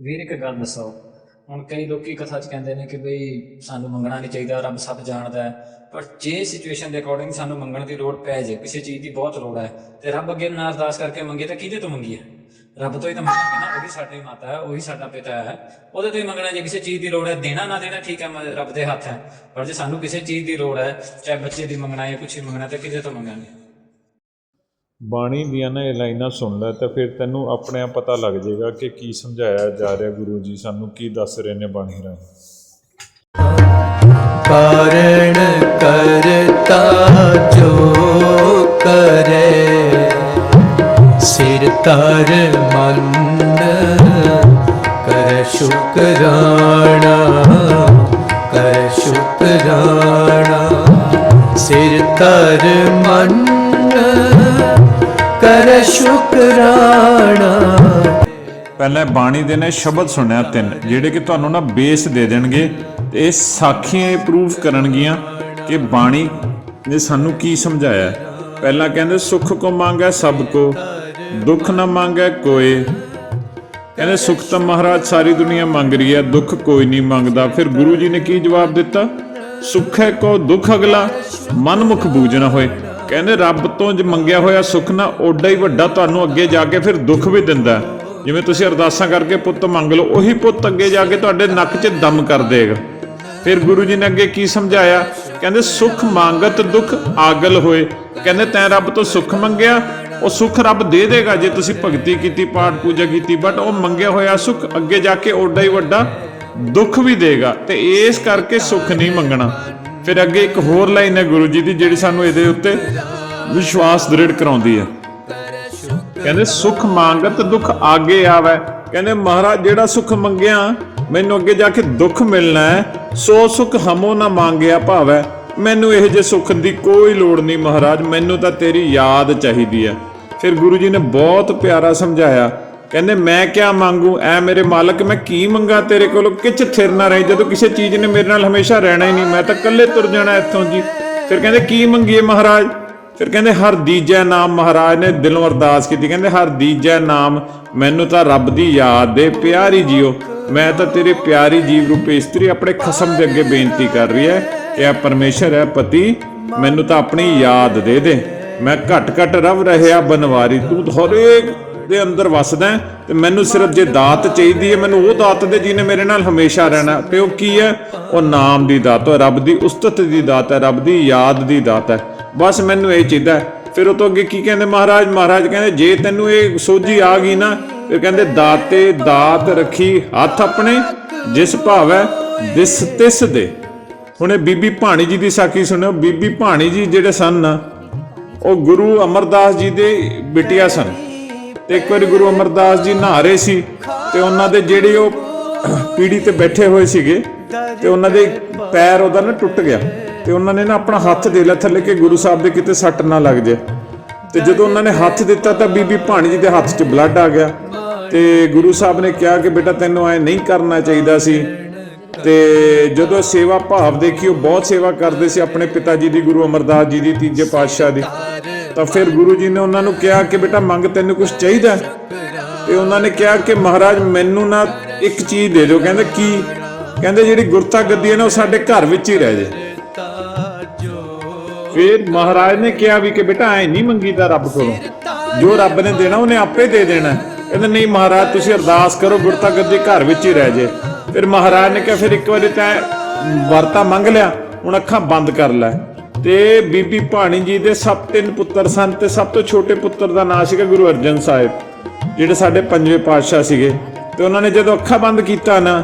ਵੀਰ ਇੱਕ ਗੱਲ ਦੱਸੋ। ਹੁਣ ਕਈ ਲੋਕੀ ਕਥਾ 'ਚ ਕਹਿੰਦੇ ਨੇ ਕਿ ਬਈ ਸਾਨੂੰ ਮੰਗਣਾ ਨਹੀਂ ਚਾਹੀਦਾ, ਰੱਬ ਸਭ ਜਾਣਦਾ ਹੈ। ਪਰ ਜੇ ਸਿਚੁਏਸ਼ਨ ਦੇ ਅਕੋਰਡਿੰਗ ਸਾਨੂੰ ਮੰਗਣ ਦੀ ਲੋੜ ਪੈ ਜੇ, ਕਿਸੇ ਚੀਜ਼ ਦੀ ਬਹੁਤ ਲੋੜ ਹੈ, ਤੇ ਰੱਬ ਅੱਗੇ ਨਾ ਅਰਦਾਸ ਕਰਕੇ ਮੰਗੇ ਤਾਂ ਕਿਹਦੇ ਤੋਂ ਮੰਗੀਏ? ਰੱਬ ਤੋਂ ਹੀ ਤਾਂ ਮੰਗਾਂਗੇ ਨਾ ਉਹੀ ਸਾਡੀ ਮਾਤਾ ਹੈ, ਉਹੀ ਸਾਡਾ ਪਿਤਾ ਹੈ। ਉਹਦੇ ਤੋਂ ਹੀ ਮੰਗਣਾ ਜੇ ਕਿਸੇ ਚੀਜ਼ ਦੀ ਲੋੜ ਹੈ, ਦੇਣਾ ਨਾ ਦੇਣਾ ਠੀਕ ਹੈ ਰੱਬ ਦੇ ਹੱਥ ਹੈ। ਪਰ ਜੇ ਸਾਨੂੰ ਕਿਸੇ ਚੀਜ਼ ਦੀ ਲੋੜ ਹੈ, ਚਾਹੇ ਬੱਚੇ ਦੀ ਮੰਗਣਾ ਜਾਂ ਕੁਛ ਹੀ ਮੰਗਣਾ, ਤੇ ਕਿਹਦੇ ਤੋਂ ਮੰਗਾਂਗੇ? ਬਾਣੀ ਦੀਆਂ ਨਾ ਇਹ ਲਾਈਨਾਂ ਸੁਣ ਲੈ ਤਾਂ ਫਿਰ ਤੈਨੂੰ ਆਪਣੇ ਆਪ ਪਤਾ ਲੱਗ ਜਾਏਗਾ ਕਿ ਕੀ ਸਮਝਾਇਆ ਜਾ ਰਿਹਾ ਗੁਰੂ ਜੀ ਸਾਨੂੰ, ਕੀ ਦੱਸ ਰਹੇ ਨੇ ਬਾਣੀ ਰਾਹੀਂ। ਕਾਰਣ ਕਰਤਾ ਜੋ ਕਰੇ, ਸਿਰ ਤਰ ਮਨ ਕਰ ਸ਼ੁਕਰਾਣਾ ਕਰ ਸ਼ੁਕਰਾਣਾ ਸਿਰ ਤਰ ਮਨ ਕਰ ਸ਼ੁਕਰਾਣਾ ਪਹਿਲਾਂ ਬਾਣੀ ਦੇ ਨੇ ਸ਼ਬਦ ਸੁਣਿਆ ਤਿੰਨ, ਜਿਹੜੇ ਕਿ ਤੁਹਾਨੂੰ ਨਾ ਬੇਸ ਦੇ ਦੇਣਗੇ ਤੇ ਇਹ ਸਾਖੀਆਂ ਪ੍ਰੂਫ ਕਰਨਗੀਆਂ ਕਿ ਬਾਣੀ ਨੇ ਸਾਨੂੰ ਕੀ ਸਮਝਾਇਆ। ਹੈ। ਪਹਿਲਾਂ ਕਹਿੰਦੇ, ਸੁਖ ਕੋ ਮੰਗੈ ਸਭ ਕੋ, ਦੁੱਖ ਨਾ ਮੰਗੈ ਕੋਏ। ਕਹਿੰਦੇ, ਸੁਖ ਤਾਂ ਮਹਾਰਾਜ ਸਾਰੀ ਦੁਨੀਆ ਮੰਗ ਰਹੀ ਹੈ, ਦੁੱਖ ਕੋਈ ਨਹੀਂ ਮੰਗਦਾ। ਫਿਰ ਗੁਰੂ ਜੀ ਨੇ ਕੀ ਜਵਾਬ ਦਿੱਤਾ? ਸੁਖ ਹੈ ਕੋ ਦੁੱਖ ਅਗਲਾ ਮਨ ਮੁਖ ਬੂਝਣਾ ਹੋਏ। ਕਹਿੰਦੇ ਰੱਬ ਤੋਂ ਜੇ ਮੰਗਿਆ ਹੋਇਆ ਸੁੱਖ ਨਾ ਓਡਾ ਹੀ ਵੱਡਾ ਤੁਹਾਨੂੰ ਅੱਗੇ ਜਾ ਕੇ ਫਿਰ ਦੁੱਖ ਵੀ ਦਿੰਦਾ ਜਿਵੇਂ ਤੁਸੀਂ ਅਰਦਾਸਾਂ ਕਰਕੇ ਪੁੱਤ ਮੰਗ ਲਓ, ਉਹੀ ਪੁੱਤ ਅੱਗੇ ਜਾ ਕੇ ਤੁਹਾਡੇ ਨੱਕ 'ਚ ਦਮ ਕਰ ਦੇਗਾ। ਫਿਰ ਗੁਰੂ ਜੀ ਨੇ ਅੱਗੇ ਕੀ ਸਮਝਾਇਆ? ਕਹਿੰਦੇ ਸੁਖ ਮੰਗਤ ਦੁੱਖ ਆਗਲ ਹੋਏ। ਕਹਿੰਦੇ ਤੈਂ ਰੱਬ ਤੋਂ ਸੁਖ ਮੰਗਿਆ, ਉਹ ਸੁਖ ਰੱਬ ਦੇ ਦੇਗਾ ਜੇ ਤੁਸੀਂ ਭਗਤੀ ਕੀਤੀ, ਪਾਠ ਪੂਜਾ ਕੀਤੀ ਬਟ ਉਹ ਮੰਗਿਆ ਹੋਇਆ ਸੁਖ ਅੱਗੇ ਜਾ ਕੇ ਓਡਾ ਹੀ ਵੱਡਾ ਦੁੱਖ ਵੀ ਦੇਗਾ। ਤੇ ਇਸ ਕਰਕੇ ਸੁਖ ਨਹੀਂ ਮੰਗਣਾ। ਫਿਰ ਅੱਗੇ ਇੱਕ ਹੋਰ ਲਾਈਨ ਹੈ ਗੁਰੂ ਜੀ ਦੀ, ਜਿਹੜੀ ਸਾਨੂੰ ਇਹਦੇ ਉੱਤੇ ਵਿਸ਼ਵਾਸ ਦ੍ਰਿੜ ਕਰਾਉਂਦੀ ਹੈ। ਕਹਿੰਦੇ, ਸੁਖ ਮੰਗਤ ਦੁੱਖ ਆਗੇ ਆਵੇ। ਕਹਿੰਦੇ, ਮਹਾਰਾਜ, ਜਿਹੜਾ ਸੁਖ ਮੰਗਿਆ, ਮੈਨੂੰ ਅੱਗੇ ਜਾ ਕੇ ਦੁੱਖ ਮਿਲਣਾ ਹੈ। ਸੋ ਸੁਖ ਹਮੋ ਨਾ ਮੰਗਿਆ ਭਾਵੈ। ਮੈਨੂੰ ਇਹ ਜੇ ਸੁਖ ਦੀ ਕੋਈ ਲੋੜ ਨਹੀਂ ਮਹਾਰਾਜ, ਮੈਨੂੰ ਤਾਂ ਤੇਰੀ ਯਾਦ ਚਾਹੀਦੀ ਹੈ। ਫਿਰ ਗੁਰੂ ਜੀ ਨੇ ਬਹੁਤ ਪਿਆਰਾ ਸਮਝਾਇਆ। ਕਹਿੰਦੇ, ਮੈਂ ਕਿਆ ਮੰਗੂ? ਐ ਮੇਰੇ ਮਾਲਕ, ਮੈਂ ਕੀ ਮੰਗਾ ਤੇਰੇ ਕੋਲੋਂ? ਕਿਛ ਥਿਰ ਨਾ ਰਹੇ। ਜਦੋਂ ਕਿਸੇ ਚੀਜ਼ ਨੇ ਮੇਰੇ ਨਾਲ ਹਮੇਸ਼ਾ ਰਹਿਣਾ ਹੀ ਨਹੀਂ। ਮੈਂ ਤਾਂ ਇਕੱਲੇ ਤੁਰ ਜਾਣਾ ਇੱਥੋਂ ਜੀ। ਫਿਰ ਕਹਿੰਦੇ, ਕੀ ਮੰਗੀਏ ਮਹਾਰਾਜ? ਫਿਰ ਕਹਿੰਦੇ, ਹਰ ਦੀਜੈ ਨਾਮ ਮਹਾਰਾਜ ਨੇ ਦਿਲੋਂ ਅਰਦਾਸ ਕੀਤੀ। ਕਹਿੰਦੇ, ਹਰ ਦੀਜੈ ਨਾਮ ਮੈਨੂੰ ਤਾਂ ਰੱਬ ਦੀ ਯਾਦ ਦੇ। ਪਿਆਰੀ ਜੀਓ, ਮੈਂ ਤਾਂ ਤੇਰੇ ਪਿਆਰੀ ਜੀਵ ਰੂਪੇ ਇਸਤਰੀ ਆਪਣੇ ਖਸਮ ਦੇ ਅੱਗੇ ਬੇਨਤੀ ਕਰ ਰਹੀ ਹੈ ਕਿ ਆ ਪਰਮੇਸ਼ਰ ਹੈ ਪਤੀ, ਮੈਨੂੰ ਤਾਂ ਆਪਣੀ ਯਾਦ ਦੇ ਦੇ। ਮੈਂ ਘਟ ਘਟ ਰਵ ਰਹਿਆ ਬਨਵਾਰੀ ਤੂੰ ਹਰੇਕ ਦੇ ਅੰਦਰ ਵਸਦਾ ਤੇ ਮੈਨੂੰ ਸਿਰਫ ਜੇ ਦਾਤ ਚਾਹੀਦੀ ਹੈ, ਮੈਨੂੰ ਉਹ ਦਾਤ ਦੇ ਜਿਹਨੇ ਮੇਰੇ ਨਾਲ ਹਮੇਸ਼ਾ ਰਹਿਣਾ ਤੇ ਉਹ ਕੀ ਹੈ? ਉਹ ਨਾਮ ਦੀ ਦਾਤ ਹੈ ਰੱਬ ਦੀ ਉਸਤਤ ਦੀ ਦਾਤ ਹੈ, ਰੱਬ ਦੀ ਯਾਦ ਦੀ ਦਾਤ ਹੈ। ਬਸ ਮੈਨੂੰ ਇਹ ਚਾਹੀਦਾ ਫਿਰ ਉਹ ਤੋਂ ਅੱਗੇ ਕੀ ਕਹਿੰਦੇ ਮਹਾਰਾਜ? ਮਹਾਰਾਜ ਕਹਿੰਦੇ, ਜੇ ਤੈਨੂੰ ਇਹ ਸੋਝੀ ਆ ਗਈ ਨਾ, ਤੇ ਕਹਿੰਦੇ, ਦਾਤੇ ਦਾਤ ਰੱਖੀ ਹੱਥ ਆਪਣੇ, ਜਿਸ ਭਾਵੈ ਦਿਸ ਤਿਸ ਦੇ। ਹੁਣ ਇਹ ਬੀਬੀ ਭਾਣੀ ਜੀ ਦੀ ਸਾਖੀ ਸੁਣਿਓ। ਬੀਬੀ ਭਾਣੀ ਜੀ ਜਿਹੜੇ ਸਨ ਨਾ, ਉਹ ਗੁਰੂ ਅਮਰਦਾਸ ਜੀ ਦੇ ਬਿਟਿਆ ਸਨ। ਤੇ ਇੱਕ ਵਾਰੀ ਗੁਰੂ ਅਮਰਦਾਸ ਜੀ ਨਹਾ ਰਹੇ ਸੀ ਤੇ ਉਹਨਾਂ ਦੇ ਜਿਹੜੇ ਉਹ ਪੀੜੀ ਤੇ ਬੈਠੇ ਹੋਏ ਸੀਗੇ ਤੇ ਉਹਨਾਂ ਦੇ ਪੈਰ ਉਹਦਾ ਨਾ ਟੁੱਟ ਗਿਆ ਤੇ ਉਹਨਾਂ ਨੇ ਨਾ ਆਪਣਾ ਹੱਥ ਦੇ ਲਿਆ ਥੱਲੇ ਕਿ ਗੁਰੂ ਸਾਹਿਬ ਦੇ ਕਿਤੇ ਸੱਟ ਨਾ ਲੱਗ ਜਾਏ। ਤੇ ਜਦੋਂ ਉਹਨਾਂ ਨੇ ਹੱਥ ਦਿੱਤਾ ਤਾਂ ਬੀਬੀ ਭਾਣੀ ਜੀ ਦੇ ਹੱਥ 'ਚ ਬਲੱਡ ਆ ਗਿਆ। ਤੇ ਗੁਰੂ ਸਾਹਿਬ ਨੇ ਕਿਹਾ ਕਿ ਬੇਟਾ ਤੈਨੂੰ ਐ ਨਹੀਂ ਕਰਨਾ ਚਾਹੀਦਾ ਸੀ। ਤੇ ਜਦੋਂ ਸੇਵਾ ਭਾਵ ਦੇਖੀ, ਉਹ ਬਹੁਤ ਸੇਵਾ ਕਰਦੇ ਸੀ ਆਪਣੇ ਪਿਤਾ ਜੀ ਦੀ, ਗੁਰੂ ਅਮਰਦਾਸ ਜੀ ਦੀ, ਤੀਜੇ ਪਾਤਸ਼ਾਹ ਦੀ। ਤਾਂ ਫਿਰ ਗੁਰੂ ਜੀ ਨੇ ਉਹਨਾਂ ਨੂੰ ਕਿਹਾ ਕਿ ਬੇਟਾ ਮੰਗ ਤੈਨੂੰ ਕੁਝ ਚਾਹੀਦਾ ਤੇ ਉਹਨਾਂ ਨੇ ਕਿਹਾ ਕਿ ਮਹਾਰਾਜ ਮੈਨੂੰ ਨਾ ਇੱਕ ਚੀਜ਼ ਦੇ ਦਿਓ। ਕਹਿੰਦੇ ਕੀ? ਕਹਿੰਦੇ ਜਿਹੜੀ ਗੁਰਤਾ ਗੱਦੀ ਹੈ ਨਾ ਉਹ ਸਾਡੇ ਘਰ ਵਿੱਚ ਹੀ ਰਹਿ ਜੇ ਫਿਰ ਮਹਾਰਾਜ ਨੇ ਕਿਹਾ ਵੀ ਕਿ ਬੇਟਾ ਐ ਨਹੀਂ ਮੰਗੀਦਾ ਰੱਬ ਕੋਲੋਂ। ਜੋ ਰੱਬ ਨੇ ਦੇਣਾ ਉਹਨੇ ਆਪੇ ਦੇ ਦੇਣਾ ਕਹਿੰਦੇ ਨਹੀਂ ਮਹਾਰਾਜ, ਤੁਸੀਂ ਅਰਦਾਸ ਕਰੋ ਗੁਰਤਾ ਗੱਦੀ ਘਰ ਵਿੱਚ ਹੀ ਰਹਿ ਜੇ ਫਿਰ ਮਹਾਰਾਜ ਨੇ ਕਿਹਾ ਫਿਰ ਇੱਕ ਵਾਰੀ ਤਾਂ ਵਰਤਾ ਮੰਗ ਲਿਆ। ਹੁਣ ਅੱਖਾਂ ਬੰਦ ਕਰ ਲੈ। ਤੇ ਬੀਬੀ ਭਾਣੀ ਜੀ ਦੇ ਸਭ ਤਿੰਨ ਪੁੱਤਰ ਸਨ ਤੇ ਸਭ ਤੋਂ ਛੋਟੇ ਪੁੱਤਰ ਦਾ ਨਾਂ ਸੀਗਾ ਗੁਰੂ ਅਰਜਨ ਸਾਹਿਬ, ਜਿਹੜੇ ਸਾਡੇ ਪੰਜਵੇਂ ਪਾਤਸ਼ਾਹ ਸੀਗੇ। ਤੇ ਉਹਨਾਂ ਨੇ ਜਦੋਂ ਅੱਖਾਂ ਬੰਦ ਕੀਤਾ ਨਾ,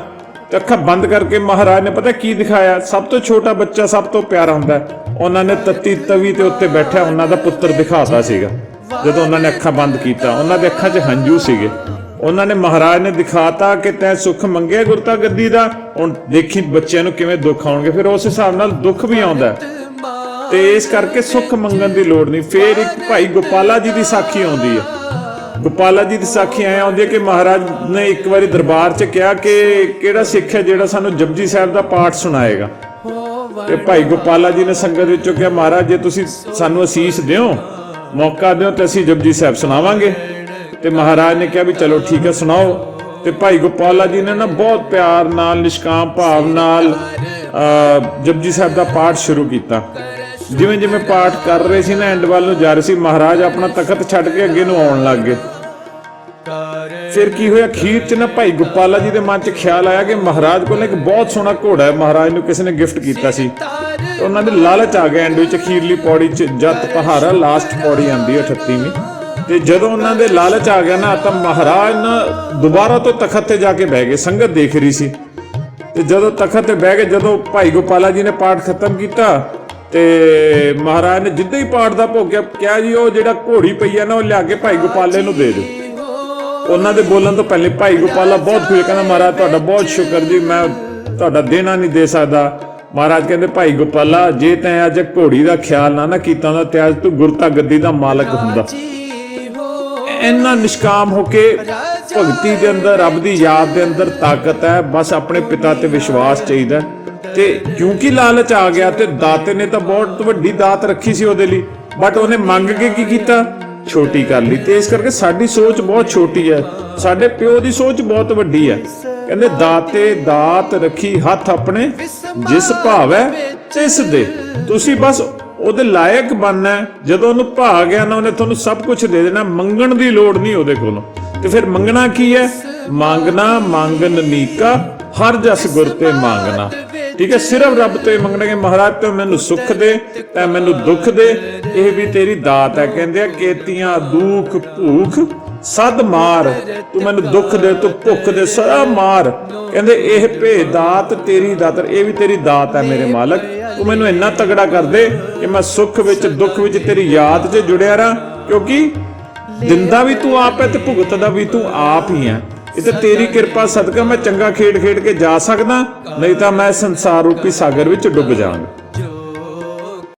ਤੇ ਅੱਖਾਂ ਬੰਦ ਕਰਕੇ ਮਹਾਰਾਜ ਨੇ ਪਤਾ ਕੀ ਦਿਖਾਇਆ? ਸਭ ਤੋਂ ਛੋਟਾ ਬੱਚਾ ਸਭ ਤੋਂ ਪਿਆਰਾ ਹੁੰਦਾ ਉਹਨਾਂ ਨੇ ਤੱਤੀ ਤਵੀ ਤੇ ਉੱਤੇ ਬੈਠਿਆ, ਉਹਨਾਂ ਦਾ ਪੁੱਤਰ ਦਿਖਾਤਾ ਸੀਗਾ, ਜਦੋਂ ਉਹਨਾਂ ਨੇ ਅੱਖਾਂ ਬੰਦ ਕੀਤਾ। ਉਹਨਾਂ ਦੇ ਅੱਖਾਂ 'ਚ ਹੰਝੂ ਸੀਗੇ। ਉਹਨਾਂ ਨੇ ਮਹਾਰਾਜ ਨੇ ਦਿਖਾਤਾ ਕਿ ਤੈਂ ਸੁੱਖ ਮੰਗਿਆ ਗੁਰਤਾ ਗੱਦੀ ਦਾ? ਹੁਣ ਦੇਖੀ ਬੱਚਿਆਂ ਨੂੰ ਕਿਵੇਂ ਦੁੱਖ ਆਉਣਗੇ, ਫਿਰ ਉਸ ਹਿਸਾਬ ਨਾਲ ਦੁੱਖ ਵੀ ਆਉਂਦਾ ਤੇ ਇਸ ਕਰਕੇ ਸੁੱਖ ਮੰਗਣ ਦੀ ਲੋੜ ਨਹੀਂ। ਫੇਰ ਇੱਕ ਭਾਈ ਗੋਪਾਲਾ ਜੀ ਦੀ ਸਾਖੀ ਆਉਂਦੀ ਹੈ ਗੋਪਾਲਾ ਜੀ ਦੀ ਸਾਖੀ ਐ ਆਉਂਦੀ ਹੈ ਕਿ ਮਹਾਰਾਜ ਨੇ ਇੱਕ ਵਾਰੀ ਦਰਬਾਰ 'ਚ ਕਿਹਾ ਕਿ ਕਿਹੜਾ ਸਿੱਖ ਹੈ ਜਿਹੜਾ ਸਾਨੂੰ ਜਪਜੀ ਸਾਹਿਬ ਦਾ ਪਾਠ ਸੁਣਾਏਗਾ। ਤੇ ਭਾਈ ਗੋਪਾਲਾ ਜੀ ਨੇ ਸੰਗਤ ਵਿੱਚੋਂ ਕਿਹਾ, ਮਹਾਰਾਜ, ਜੇ ਤੁਸੀਂ ਸਾਨੂੰ ਅਸੀਸ ਦਿਓ, ਮੌਕਾ ਦਿਓ ਤੇ ਅਸੀਂ ਜਪਜੀ ਸਾਹਿਬ ਸੁਣਾਵਾਂਗੇ। ਤੇ ਮਹਾਰਾਜ ਨੇ ਕਿਹਾ ਵੀ ਚਲੋ ਠੀਕ ਹੈ, ਸੁਣਾਓ। ਤੇ ਭਾਈ ਗੋਪਾਲਾ ਜੀ ਨੇ ਨਾ ਬਹੁਤ ਪਿਆਰ ਨਾਲ, ਨਿਸ਼ਕਾਮ ਭਾਵ ਨਾਲ ਜਪਜੀ ਸਾਹਿਬ ਦਾ ਪਾਠ ਸ਼ੁਰੂ ਕੀਤਾ। ਜਿਵੇਂ ਜਿਵੇਂ ਪਾਠ ਕਰ ਰਹੇ ਸੀ ਨਾ ਐਂਡ ਵੱਲ ਨੂੰ ਜਾ ਰਹੇ ਸੀ ਮਹਾਰਾਜ ਆਪਣਾ ਤਖਤ ਛੱਡ ਕੇ ਅੱਗੇ ਨੂੰ ਆਉਣ ਲੱਗ ਗਏ। ਫਿਰ ਕੀ ਹੋਇਆ? ਖੀਰ ਚ ਨਾ ਭਾਈ ਗੋਪਾਲਾ ਜੀ ਦੇ ਮਨ ਚ ਖਿਆਲ ਆਇਆ ਕਿ ਮਹਾਰਾਜ ਕੋਲ ਇੱਕ ਬਹੁਤ ਸੋਹਣਾ ਘੋੜਾ ਹੈ। ਮਹਾਰਾਜ ਨੂੰ ਕਿਸੇ ਨੇ ਗਿਫਟ ਕੀਤਾ ਸੀ। ਤੇ ਉਹਨਾਂ ਦੇ ਲਾਲਚ ਆ ਗਿਆ ਐਂਡ ਵਿੱਚ, ਅਖੀਰਲੀ ਪੌੜੀ ਚ ਜੱਤ ਪਹਾਰਾ ਲਾਸਟ ਪੌੜੀ ਆਂਦੀ ਹੈ 38ਵੀਂ ਤੇ ਜਦੋਂ ਉਹਨਾਂ ਦੇ ਲਾਲਚ ਆ ਗਿਆ ਨਾ, ਤਾਂ ਮਹਾਰਾਜ ਨਾ ਦੁਬਾਰਾ ਤੋਂ ਤਖਤ ਤੇ ਜਾ ਕੇ ਬਹਿ ਗਏ। ਸੰਗਤ ਦੇਖ ਰਹੀ ਸੀ। ਤੇ ਜਦੋਂ ਤਖਤ ਤੇ ਬਹਿ ਗਏ, ਜਦੋਂ ਭਾਈ ਗੋਪਾਲਾ ਜੀ ਨੇ ਪਾਠ ਖਤਮ ਕੀਤਾ ਤੇ ਮਹਾਰਾਜ ਨੇ ਜਿੱਦਾਂ ਹੀ ਪਾਠ ਦਾ ਭੋਗਿਆ ਕਿਹਾ ਜੀ, ਉਹ ਜਿਹੜਾ ਘੋੜੀ ਪਈ ਆ ਨਾ, ਉਹ ਲਿਆ ਕੇ ਭਾਈ ਗੋਪਾਲੇ ਨੂੰ ਦੇ ਦਿਓ। ਉਹਨਾਂ ਦੇ ਬੋਲਣ ਤੋਂ ਪਹਿਲੇ ਭਾਈ ਗੋਪਾਲਾ ਬਹੁਤ ਖੁਸ਼ ਕਹਿੰਦਾ, ਮਹਾਰਾਜ, ਤੁਹਾਡਾ ਬਹੁਤ ਸ਼ੁਕਰ ਜੀ, ਮੈਂ ਤੁਹਾਡਾ ਦੇਣਾ ਨਹੀਂ ਦੇ ਸਕਦਾ। ਮਹਾਰਾਜ ਕਹਿੰਦੇ, ਭਾਈ ਗੋਪਾਲਾ, ਜੇ ਤੈਂ ਅੱਜ ਘੋੜੀ ਦਾ ਖਿਆਲ ਨਾ ਨਾ ਕੀਤਾ ਹੁੰਦਾ, ਤੇ ਅੱਜ ਤੂੰ ਗੁਰਤਾ ਗੱਦੀ ਦਾ ਮਾਲਕ ਹੁੰਦਾ। ਇੰਨਾ ਨਿਸ਼ਕਾਮ ਹੋ ਕੇ ਭਗਤੀ ਦੇ ਅੰਦਰ, ਰੱਬ ਦੀ ਯਾਦ ਦੇ ਅੰਦਰ ਤਾਕਤ ਹੈ, ਬਸ ਆਪਣੇ ਪਿਤਾ ਤੇ ਵਿਸ਼ਵਾਸ ਚਾਹੀਦਾ ਤੇ ਕਿਉਂਕਿ ਲਾਲਚ ਆ ਗਿਆ ਤੇ ਦਾਤੇ ਨੇ ਤਾਂ ਬਹੁਤ ਵੱਡੀ ਦਾਤ ਰੱਖੀ ਸੀ ਉਹਦੇ ਲਈ। ਬਟ ਉਹਨੇ ਮੰਗ ਕੇ ਕੀ ਕੀਤਾ? ਛੋਟੀ ਕਰ ਲਈ। ਤੇ ਇਸ ਕਰਕੇ ਸਾਡੀ ਸੋਚ ਬਹੁਤ ਛੋਟੀ ਹੈ। ਸਾਡੇ ਪਿਓ ਦੀ ਸੋਚ ਬਹੁਤ ਵੱਡੀ ਹੈ। ਕਹਿੰਦੇ ਦਾਤੇ ਦਾਤ ਰੱਖੀ ਹੱਥ ਆਪਣੇ, ਜਿਸ ਭਾਵੈ ਤਿਸ ਦੇ। ਤੁਸੀਂ ਬਸ ਉਹਦੇ ਲਾਇਕ ਬਣਨਾ ਜਦੋਂ ਉਹਨੂੰ ਭਾ ਗਿਆ ਨਾ, ਉਹਨੇ ਤੁਹਾਨੂੰ ਸਭ ਕੁਝ ਦੇ ਦੇਣਾ। ਮੰਗਣ ਦੀ ਲੋੜ ਨਹੀਂ ਉਹਦੇ ਕੋਲੋਂ। ਤੇ ਫਿਰ ਮੰਗਣਾ ਕੀ ਹੈ? ਮੰਗਣਾ ਮੰਗਨ ਨੀਕਾ, ਹਰ ਜਸ ਗੁਰ ਤੇ ਮੰਗਣਾ। ਠੀਕ ਹੈ, ਸਿਰਫ ਰੱਬ ਤੋਂ ਹੀ ਮੰਗਣਾ ਮਹਾਰਾਜ ਤੂੰ ਮੈਨੂੰ ਸੁੱਖ ਦੇ ਤੇ ਮੈਨੂੰ ਦੁੱਖ ਦੇ। ਇਹ ਵੀ ਤੇਰੀ ਦਾਤ ਹੈ, ਕਹਿੰਦੇ ਆ, ਕੇਤੀਆਂ ਦੁੱਖ ਭੂਖ ਸਦ ਮਾਰ। ਤੂੰ ਮੈਨੂੰ ਦੁੱਖ ਦੇ, ਤੂੰ ਭੁੱਖ ਦੇ ਸਦਾ ਮਾਰ। ਕਹਿੰਦੇ, ਇਹ ਭੇ ਦਾਤ ਤੇਰੀ ਦਾਤ, ਇਹ ਵੀ ਤੇਰੀ ਦਾਤ ਹੈ ਮੇਰੇ ਮਾਲਕ। ਤੂੰ ਮੈਨੂੰ ਇੰਨਾ ਤਗੜਾ ਕਰ ਦੇ ਕਿ ਮੈਂ ਸੁੱਖ ਵਿੱਚ, ਦੁੱਖ ਵਿੱਚ ਤੇਰੀ ਯਾਦ 'ਚ ਜੁੜਿਆ ਰਹਾਂ। ਕਿਉਂਕਿ ਦਿੰਦਾ ਵੀ ਤੂੰ ਆਪ ਹੈ ਤੇ ਭੁਗਤਦਾ ਵੀ ਤੂੰ ਆਪ ਹੀ ਹੈ। ਇਹ ਤਾਂ ਤੇਰੀ ਕਿਰਪਾ, ਸਦਕਾ ਮੈਂ ਚੰਗਾ ਖੇਡ ਖੇਡ ਕੇ ਜਾ ਸਕਦਾ, ਨਹੀਂ ਤਾਂ ਮੈਂ ਸੰਸਾਰ ਰੂਪੀ ਸਾਗਰ ਵਿੱਚ ਡੁੱਬ ਜਾਵਾਂਗਾ।